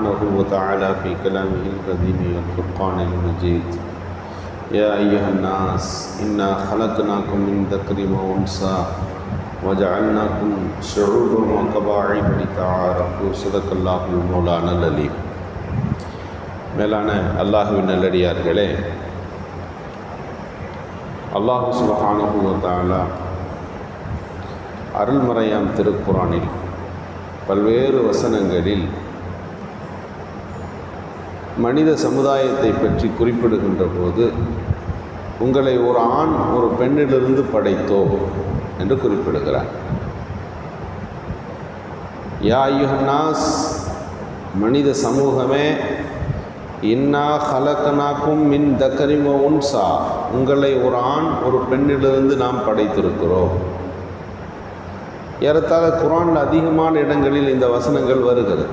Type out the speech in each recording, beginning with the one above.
سبحانه وتعالى في كلامه القديم والفرقان المجيد يا أيها الناس إنا خلقناكم من ذكر وأنثى وجعلناكم شعوبا وقبائل لتعارفوا صدق الله المولانا العليم மேலான அல்லாஹுவின் நல்லடியார்களே அல்லாஹு சுபஹானஹு வ தஆலா அருள்மறையாம் திருக்குறானில் பல்வேறு வசனங்களில் மனித சமுதாயத்தை பற்றி குறிப்பிடுகின்ற போது உங்களை ஒரு ஆண் ஒரு பெண்ணிலிருந்து படைத்தோ என்று குறிப்பிடுகிறார். யா யுஹன்னாஸ் மனித சமூகமே இன்னா ஹலக்கனாக்கும் மின் தக்கரிம உன்சா. உங்களை ஒரு ஆண் ஒரு பெண்ணிலிருந்து நாம் படைத்திருக்கிறோம். ஏறத்தாழ குரான் அதிகமான இடங்களில் இந்த வசனங்கள் வருகிறது.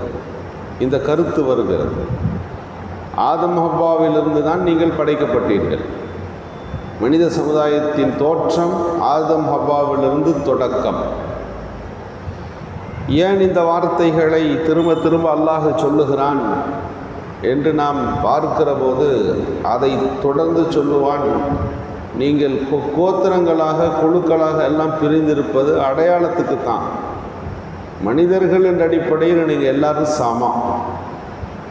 இந்த கருத்து வருகிறது. ஆதம் ஹவ்வாவிலிருந்து தான் நீங்கள் படைக்கப்பட்டீர்கள். மனித சமுதாயத்தின் தோற்றம் ஆதம் ஹவ்வாவிலிருந்து தொடக்கம். ஏன் இந்த வார்த்தைகளை திரும்ப திரும்ப அல்லாஹ் சொல்லுகிறான் என்று நாம் பார்க்கிற போது அதை தொடர்ந்து சொல்லுவான். நீங்கள் கோத்திரங்களாக குழுக்களாக எல்லாம் பிரிந்திருப்பது அடையாளத்துக்கு தான் மனிதர்கள் என்ற அடிப்படையில் நீங்கள் எல்லாரும் சமம்.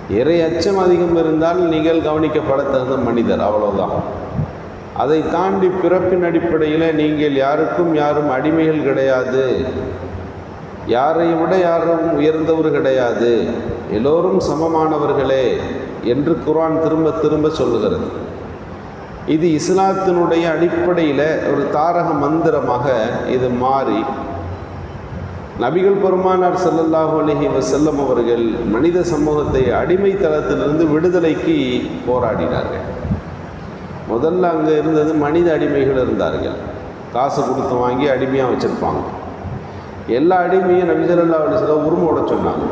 இறை அச்சம் அதிகம் இருந்தால் நீங்கள் கவனிக்கப்பட தகுந்த மனிதர் அவ்வளோதான் அதை தாண்டி பிறப்பின் அடிப்படையில் நீங்கள் யாருக்கும் யாரும் அடிமைகள் கிடையாது. யாரை விட யாரும் உயர்ந்தவர் கிடையாது. எல்லோரும் சமமானவர்களே என்று குரான் திரும்ப திரும்ப சொல்லுகிறது. இது இஸ்லாத்தினுடைய அடிப்படையில் ஒரு தாரக மந்திரமாக இது மாறி நபிகள் பெருமானார் செல்லல்லாஹு அலஹி வசல்லம் அவர்கள் மனித சமூகத்தை அடிமை தளத்திலிருந்து விடுதலைக்கு போராடினார்கள். முதல்ல அங்கே இருந்தது மனித அடிமைகள் இருந்தார்கள். காசு கொடுத்து வாங்கி அடிமையாக வச்சுருப்பாங்க. எல்லா அடிமையும் நபிசல்லா அலிஸ்லாம் உருமோட சொன்னாங்க.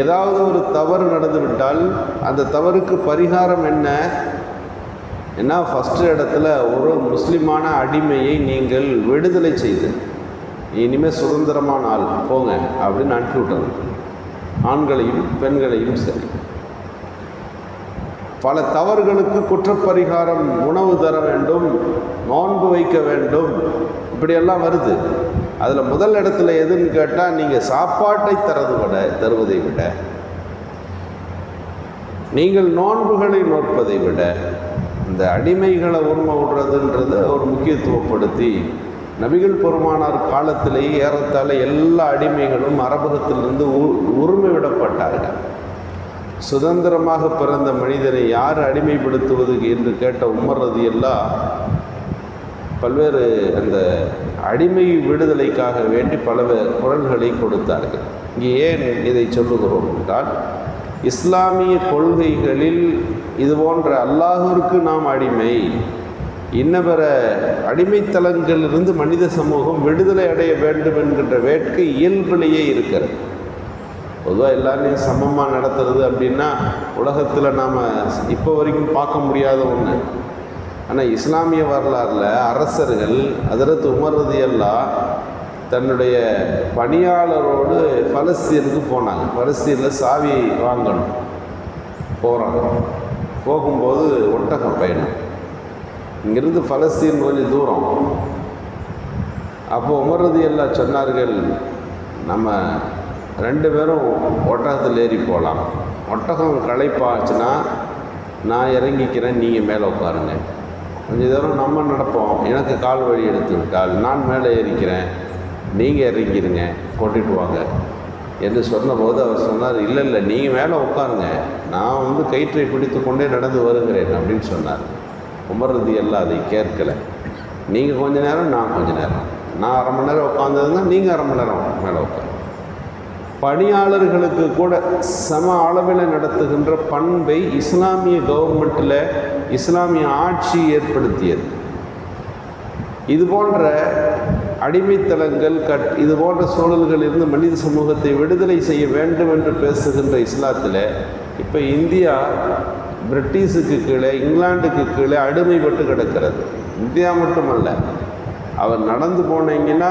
ஏதாவது ஒரு தவறு நடந்துவிட்டால் அந்த தவறுக்கு பரிகாரம் என்ன? ஏன்னா ஃபஸ்ட்டு இடத்துல ஒரு முஸ்லீமான அடிமையை நீங்கள் விடுதலை செய்து இனிமேல் சுதந்திரமான ஆள். போங்க அப்படின்னு அனுப்பி விட்டது. ஆண்களையும் பெண்களையும் சரி. பல தவறுகளுக்கு குற்றப்பரிகாரம் உணவு தர வேண்டும் நோன்பு வைக்க வேண்டும். இப்படியெல்லாம் வருது. அதில் முதல் இடத்துல எதுன்னு கேட்டால் நீங்கள் சாப்பாட்டை தரது விட தருவதை விட நீங்கள் நோன்புகளை நோற்பதை விட இந்த அடிமைகளை உரிமை விடுறதுன்றதை ஒரு முக்கியத்துவப்படுத்தி நபிகள் பெருமானார் காலத்திலேயே ஏறத்தாழ எல்லா அடிமைகளும் அரபகத்திலிருந்து உரிமை விடப்பட்டார்கள் சுதந்திரமாக பிறந்த மனிதனை யார் அடிமைப்படுத்துவது என்று கேட்ட உமர்றது எல்லாம் பல்வேறு அந்த அடிமை விடுதலைக்காக வேண்டி பல குரல்களை கொடுத்தார்கள். இங்கே ஏன் இதை சொல்லுகிறோம் என்றால் இஸ்லாமிய கொள்கைகளில் இது போன்ற அல்லாஹிற்கு நாம் அடிமை இன்னபிற அடிமைத்தலங்களிலிருந்து மனித சமூகம் விடுதலை அடைய வேண்டும் என்கின்ற வேட்கை இயல்பிலேயே இருக்கிறது. பொதுவாக எல்லாரையும் சமமாக நடத்துறது அப்படின்னா உலகத்தில் நாம் இப்போ வரைக்கும் பார்க்க முடியாத ஒன்று ஆனால் இஸ்லாமிய வரலாறில் அரசர்கள் அதிரத்து உமர்றது எல்லாம் தன்னுடைய பணியாளரோடு பலஸ்தீனுக்கு போனாங்க. பலஸ்தீனில் சாவி வாங்கணும். போகிறாங்க போகும்போது ஒட்டகம் பயணம் இங்கிருந்து பலஸ்தீன் கொஞ்சம் தூரம். அப்போ உமர்றது எல்லாம் சொன்னார்கள் நம்ம ரெண்டு பேரும் ஒட்டகத்தில் ஏறி போகலாம். ஒட்டகம் களைப்பாச்சுன்னா நான் இறங்கிக்கிறேன் நீங்கள் மேலே உட்காருங்க. கொஞ்சம் தூரம் நம்ம நடப்போம். எனக்கு கால் வழி எடுத்து விட்டால் நான் மேலே ஏறிக்கிறேன். நீங்கள் இறங்கிருங்க கொட்டிட்டு வாங்க என்று சொன்னபோது அவர் சொன்னார் இல்லை இல்லை நீங்கள் மேலே உட்காருங்க. நான் வந்து கயிற்றை பிடித்து கொண்டே நடந்து வருகிறேன் அப்படின்னு சொன்னார். உமர்றது எல்லாம் அதை கேட்கலை. நீங்கள் கொஞ்ச நேரம் நான் கொஞ்ச நேரம். நான் அரை மணி நேரம் உட்காந்துருந்தா நீங்கள் அரை மணி நேரம் மேலே உட்காந்து பணியாளர்களுக்கு கூட சம அளவில் நடத்துகின்ற பண்பை இஸ்லாமிய கவர்மெண்ட்டில் இஸ்லாமிய ஆட்சி ஏற்படுத்தியது. இது போன்ற அடிமைத்தலங்கள் கட் இது போன்ற சூழல்களிலிருந்து மனித சமூகத்தை விடுதலை செய்ய வேண்டும் என்று பேசுகின்ற இஸ்லாத்தில் இப்போ இந்தியா பிரிட்டிஷுக்கு கீழே இங்கிலாந்துக்கு கீழே அடிமைப்பட்டு கிடக்கிறது. இந்தியா மட்டுமல்ல. அவர் நடந்து போனீங்கன்னா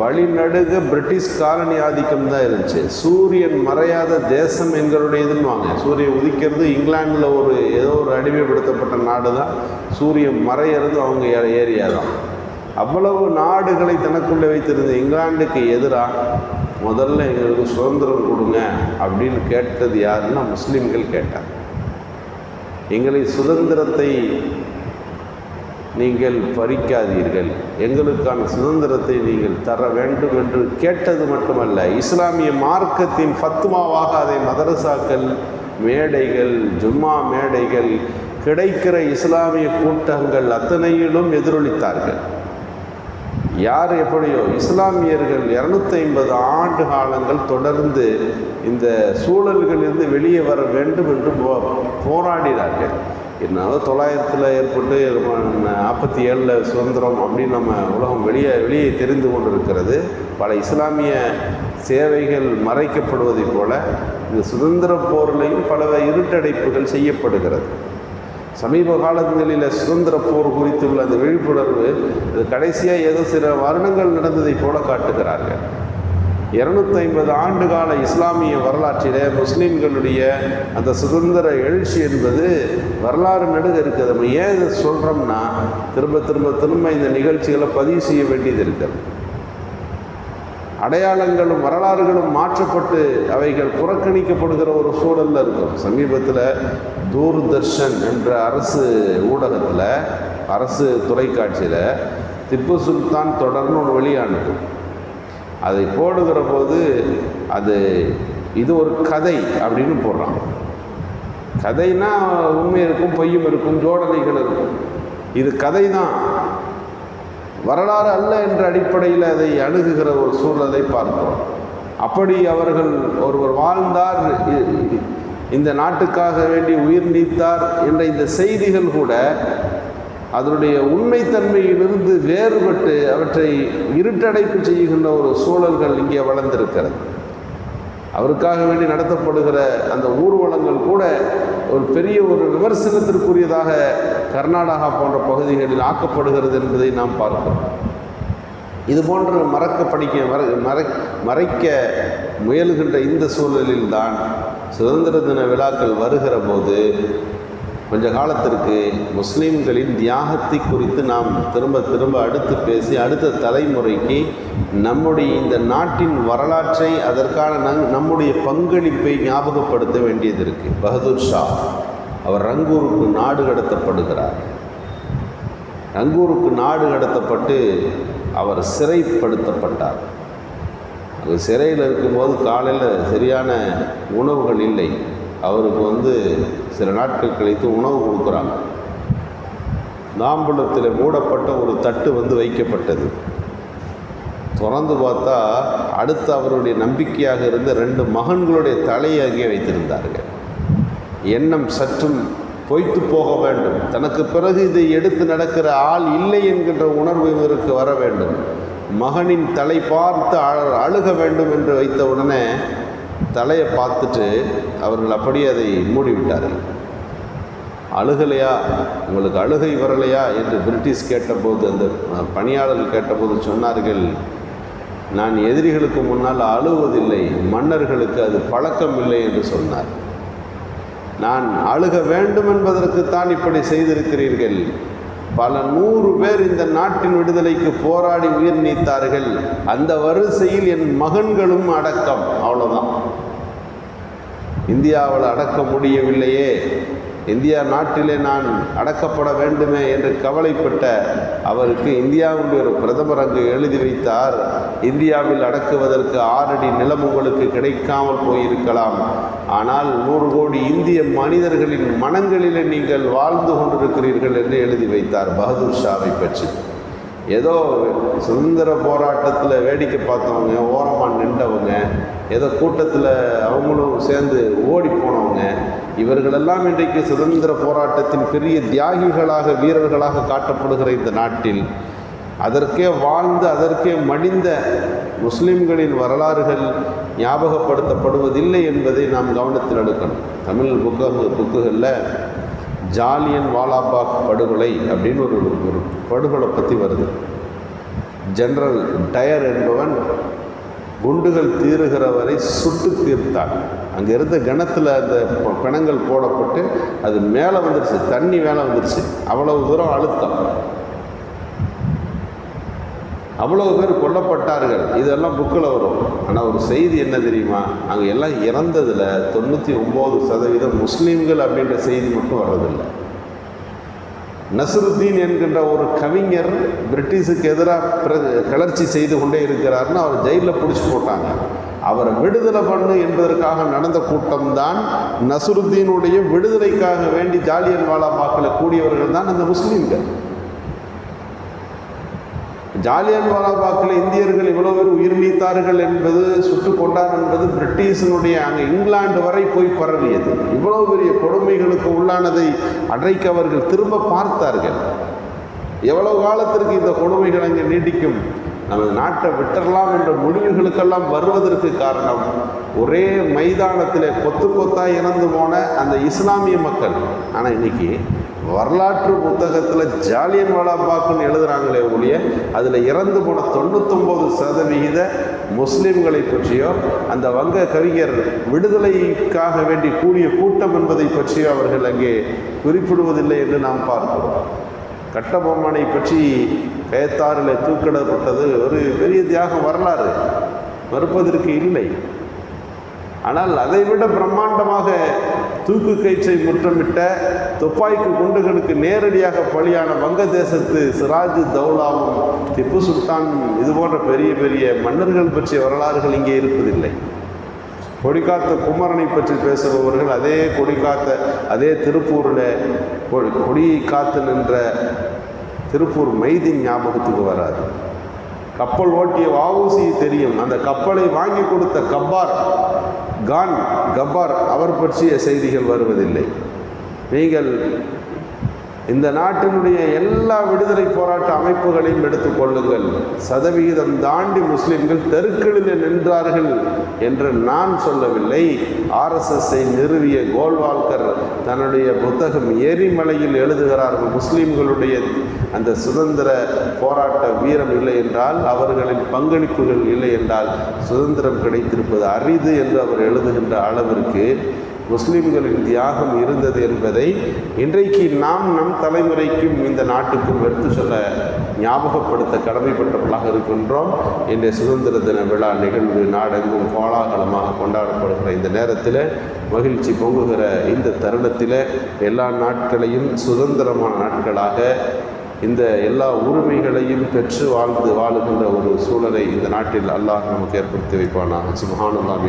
வழிநடுக பிரிட்டிஷ் காலனி ஆதிக்கம் தான் இருந்துச்சு. சூரியன் மறையாத தேசம் எங்களுடையதுன்னு வாங்க. சூரியன் உதிக்கிறது இங்கிலாந்தில் ஒரு ஏதோ ஒரு அடிமைப்படுத்தப்பட்ட நாடு தான். சூரியன் மறையிறது அவங்க ஏரியா தான். அவ்வளவு நாடுகளை தனக்குள்ளே வைத்திருந்த இங்கிலாந்துக்கு எதிராக முதல்ல எங்களுக்கு சுதந்திரம் கொடுங்க அப்படின்னு கேட்டது யாருன்னா முஸ்லீம்கள் கேட்டாங்க. எங்களை சுதந்திரத்தை நீங்கள் பறிக்காதீர்கள். எங்களுக்கான சுதந்திரத்தை நீங்கள் தர வேண்டும் என்று கேட்டது மட்டுமல்ல இஸ்லாமிய மார்க்கத்தின் ஃபத்துமாவாக அதை மதரசாக்கள் மேடைகள் ஜும்மா மேடைகள் கிடைக்கிற இஸ்லாமிய கூட்டங்கள் அத்தனையிலும் எதிரொலித்தார்கள். யார் எப்படியோ இஸ்லாமியர்கள் இரநூத்தி ஐம்பது ஆண்டு காலங்கள் தொடர்ந்து இந்த சூழல்களிலிருந்து வெளியே வர வேண்டும் என்று போ போராடினார்கள். என்னால் தொள்ளாயிரத்தில் ஏற்பட்டு நாற்பத்தி ஏழில் சுதந்திரம் அப்படின்னு நம்ம உலகம் வெளியே வெளியே தெரிந்து கொண்டிருக்கிறது. பல இஸ்லாமிய சேவைகள் மறைக்கப்படுவதைப் போல இந்த சுதந்திர போர்லையும் பல இருட்டடைப்புகள் செய்யப்படுகிறது. சமீப காலங்களில் சுதந்திர போர் குறித்துள்ள அந்த விழிப்புணர்வு அது கடைசியாக ஏதோ சில வருடங்கள் நடந்ததை போல காட்டுகிறார்கள். இருநூத்தி ஐம்பது ஆண்டு கால இஸ்லாமிய வரலாற்றிலே முஸ்லீம்களுடைய அந்த சுதந்திர எழுச்சி என்பது வரலாறு நடுக இருக்குது நம்ம ஏன் இதை சொல்கிறோம்னா திரும்ப திரும்ப திரும்ப இந்த நிகழ்ச்சிகளை பதிவு செய்ய வேண்டியது இருக்கிறது. அடையாளங்களும் வரலாறுகளும் மாற்றப்பட்டு அவைகள் புறக்கணிக்கப்படுகிற ஒரு சூழலில் இருக்கும். சமீபத்தில் தூர்தர்ஷன் என்ற அரசு ஊடகத்தில் அரசு தொலைக்காட்சியில் திப்பு சுல்தான் தொடர்னு ஒன்று வெளியானது. அதை போடுகிற போது அது இது ஒரு கதை அப்படின்னு போடுறான் கதைனா உண்மை இருக்கும் பொய்யும் இருக்கும் ஜோடனைகள் இருக்கும். இது கதை தான் வரலாறு அல்ல என்ற அடிப்படையில் அதை அணுகுகிற ஒரு சூழலை பார்க்கிறோம் அப்படி அவர்கள் ஒருவர் வாழ்ந்தார் இந்த நாட்டுக்காக வேண்டி உயிர் நீத்தார் என்ற இந்த செய்திகள் கூட அதனுடைய உண்மைத்தன்மையிலிருந்து வேறுபட்டு அவற்றை இருட்டடைப்பு செய்கின்ற ஒரு சூழல்கள் இங்கே வளர்ந்திருக்கிறது. அவருக்காக வேண்டி நடத்தப்படுகிற அந்த ஊர்வலங்கள் கூட ஒரு பெரிய ஒரு விமர்சனத்திற்குரியதாக கர்நாடகா போன்ற பகுதிகளில் ஆக்கப்படுகிறது என்பதை நாம் பார்க்கிறோம். இது போன்ற மறக்க படிக்க மற மறை மறைக்க முயலுகின்ற இந்த சூழலில்தான் சுதந்திர தின விழாக்கள் வருகிற போது கொஞ்ச காலத்திற்கு முஸ்லீம்களின் தியாகத்தை குறித்து நாம் திரும்ப திரும்ப அடுத்து பேசி அடுத்த தலைமுறைக்கு நம்முடைய இந்த நாட்டின் வரலாற்றை அதற்கான நங் நம்முடைய பங்களிப்பை ஞாபகப்படுத்த வேண்டியது இருக்குது பகதூர் ஷா அவர் ரங்கூருக்கு நாடு கடத்தப்படுகிறார். ரங்கூருக்கு நாடு கடத்தப்பட்டு அவர் சிறைப்படுத்தப்பட்டார். அது சிறையில் இருக்கும்போது காலையில் சரியான உணவுகள் இல்லை. அவருக்கு வந்து சில நாட்கள் கழித்து உணவு கொடுக்குறாங்க. தாம்பூலத்தில் மூடப்பட்ட ஒரு தட்டு வந்து வைக்கப்பட்டது. திறந்து பார்த்தா அடுத்து அவருடைய நம்பிக்கையாக இருந்த ரெண்டு மகன்களுடைய தலையை அங்கே வைத்திருந்தார்கள். எண்ணம் சற்றும் பொய்த்து போக வேண்டும். தனக்கு பிறகு இதை எடுத்து நடக்கிற ஆள் இல்லை என்கின்ற உணர்வு இவருக்கு வர வேண்டும். மகனின் தலை பார்த்து அழுக வேண்டும் என்று வைத்த உடனே தலையை பார்த்துட்டு அவர்கள் அப்படியே அதை மூடிவிட்டார்கள். அழுகலையா? உங்களுக்கு அழுகை வரலையா? என்று பிரிட்டிஷ் கேட்டபோது அந்த பணியாளர்கள் கேட்டபோது சொன்னார்கள் நான் எதிரிகளுக்கு முன்னால் அழுவதில்லை மன்னர்களுக்கு அது பழக்கம் இல்லை என்று சொன்னார். நான் அழுக வேண்டும் என்பதற்குத்தான் இப்படி செய்திருக்கிறீர்கள். பல நூறு பேர் இந்த நாட்டின் விடுதலைக்கு போராடி உயிர் நீத்தார்கள். அந்த வரிசையில் என் மகன்களும் அடக்கம். அவ்வளோதான் இந்தியாவில் அடக்க முடியவில்லையே. இந்தியா நாட்டிலே நான் அடக்கப்பட வேண்டுமே என்று கவலைப்பட்ட அவருக்கு இந்தியாவுடைய ஒரு பிரதமர் அங்கு எழுதி வைத்தார். இந்தியாவில் அடக்குவதற்கு ஆறடி நிலம் உங்களுக்கு கிடைக்காமல் போயிருக்கலாம். ஆனால் நூறு கோடி இந்திய மனிதர்களின் மனங்களிலே நீங்கள் வாழ்ந்து கொண்டிருக்கிறீர்கள் என்று எழுதி வைத்தார் பகதூர் ஷாவை பற்றி. ஏதோ சுதந்திர போராட்டத்தில் வேடிக்கை பார்த்தவங்க ஓரமாக நின்றவங்க ஏதோ கூட்டத்தில் அவங்களும் சேர்ந்து ஓடி போனவங்க இவர்களெல்லாம் இன்றைக்கு சுதந்திர போராட்டத்தின் பெரிய தியாகிகளாக வீரர்களாக காட்டப்படுகிற இந்த நாட்டில் அதற்கே வாழ்ந்து அதற்கே மடிந்த முஸ்லிம்களின் வரலாறுகள் ஞாபகப்படுத்தப்படுவதில்லை என்பதை நாம் கவனத்தில் எடுக்கணும். தமிழ் புக்க புக்குகளில் ஜாலியன் வாலாபாக் படுகொலை அப்படின்னு ஒரு ஒரு படுகொலை பற்றி வருது. ஜெனரல் டயர் என்பவன் குண்டுகள் தீருகிற வரை சுட்டு தீர்த்தான். அங்கே இருந்த கிணத்துல அந்த பிணங்கள் போடப்பட்டு அது மேலே வந்துருச்சு தண்ணி மேலே வந்துருச்சு. அவ்வளவு தூரம் அழுத்தம். அவ்வளவு பேர் கொல்லப்பட்டார்கள். இதெல்லாம் புக்கில் வரும். ஆனால் ஒரு செய்தி என்ன தெரியுமா? அங்கே எல்லாம் இறந்ததில் தொண்ணூற்றி ஒம்பது சதவீதம் முஸ்லீம்கள் அப்படின்ற செய்தி மட்டும் வர்றதில்லை. நசருத்தீன் என்கின்ற ஒரு கவிஞர் பிரிட்டிஷுக்கு எதிராக பிர கிளர்ச்சி செய்து கொண்டே இருக்கிறார்னு அவர் ஜெயிலில் பிடிச்சி போட்டாங்க. அவரை விடுதலை பண்ணு என்பதற்காக நடந்த கூட்டம்தான் நசருத்தீனுடைய விடுதலைக்காக வேண்டி ஜாலியன் வாலாபாக்கில் கூடியவர்கள் தான் அந்த முஸ்லீம்கள். ஜாலியன் வாலாபாக்கில் இந்தியர்கள் இவ்வளோ பேர் உயிர் நீத்தார்கள் என்பது சுட்டு கொண்டார் என்பது பிரிட்டிஷினுடைய அங்கே இங்கிலாந்து வரை போய் பரவியது. இவ்வளோ பெரிய கொடுமைகளுக்கு உள்ளானதை அன்றைக்கு அவர்கள் திரும்ப பார்த்தார்கள். எவ்வளவு காலத்திற்கு இந்த கொடுமைகள் அங்கே நீடிக்கும்? நமது நாட்டை விட்டுறலாம் என்ற முடிவுகளுக்கெல்லாம் வருவதற்கு காரணம் ஒரே மைதானத்தில் கொத்து கொத்தாக இறந்து போன அந்த இஸ்லாமிய மக்கள். ஆனால் இன்னைக்கு வரலாற்று புத்தகத்தில் ஜாலியன் வாலாபாக்குன்னு எழுதுகிறாங்களே ஒழிய அதில் இறந்து போன தொண்ணூத்தொம்பது சதவிகித முஸ்லீம்களை பற்றியோ அந்த வங்க கவிஞர் விடுதலைக்காக வேண்டி கூடிய கூட்டம் என்பதை பற்றியோ அவர்கள் அங்கே குறிப்பிடுவதில்லை என்று நாம் பார்க்கிறோம். கட்டபொம்மனை பற்றி கயத்தாறில் தூக்கிடப்பட்டது ஒரு பெரிய தியாகம் வரலாறு. மறுப்பதற்கு இல்லை. ஆனால் அதைவிட பிரம்மாண்டமாக தூக்கு கயிற்றை முற்றமிட்ட துப்பாக்கி குண்டுகளுக்கு நேரடியாக பலியான வங்கதேசத்து சிராஜ் தௌலாவும் திப்பு சுல்தான் இது போன்ற பெரிய பெரிய மன்னர்கள் பற்றிய வரலாறுகள் இங்கே இருப்பதில்லை. கொடிக்காத்த குமரனை பற்றி பேசுபவர்கள் அதே கொடிக்காத்த அதே திருப்பூரில் கொடி கொடி காத்து நின்ற திருப்பூர் மைதி ஞாபகத்துக்கு வராது. கப்பல் ஓட்டிய வஉசி தெரியும். அந்த கப்பலை வாங்கி கொடுத்த கப்பார் கான் கப்பார் அவர் பற்றிய செய்திகள் வருவதில்லை. நீங்கள் இந்த நாட்டினுடைய எல்லா விடுதலை போராட்ட அமைப்புகளையும் எடுத்துக்கொள்ளுங்கள் சதவிகிதம் தாண்டி முஸ்லிம்கள் தெருக்களில் நின்றார்கள் என்று நான் சொல்லவில்லை. ஆர்எஸ்எஸ்ஸை நிறுவிய கோல்வால்கர் தன்னுடைய புத்தகம் எரிமலையில் எழுதுகிறார்கள் முஸ்லிம்களுடைய அந்த சுதந்திர போராட்ட வீரம் இல்லை என்றால் அவர்களின் பங்களிப்புகள் இல்லை என்றால் சுதந்திரம் கிடைத்திருப்பது அரிது என்று அவர் எழுதுகின்ற அளவிற்கு முஸ்லிம்களின் தியாகம் இருந்தது என்பதை இன்றைக்கு நாம் நம் தலைமுறைக்கும் இந்த நாட்டுக்கும் எடுத்து சொல்ல ஞாபகப்படுத்த கடமைப்பட்டவர்களாக இருக்கின்றோம். இன்றைய சுதந்திர தின விழா நிகழ்வு நாடெங்கும் கோலாகலமாக கொண்டாடப்படுகிற இந்த நேரத்தில் மகிழ்ச்சி பொங்குகிற இந்த தருணத்தில் எல்லா நாட்களையும் சுதந்திரமான நாட்களாக இந்த எல்லா உரிமைகளையும் பெற்று வாழ்ந்து வாழுகின்ற ஒரு சூழலை இந்த நாட்டில் அல்லாஹ் நமக்கு ஏற்படுத்தி வைப்பானா சுபஹானல்லாஹ்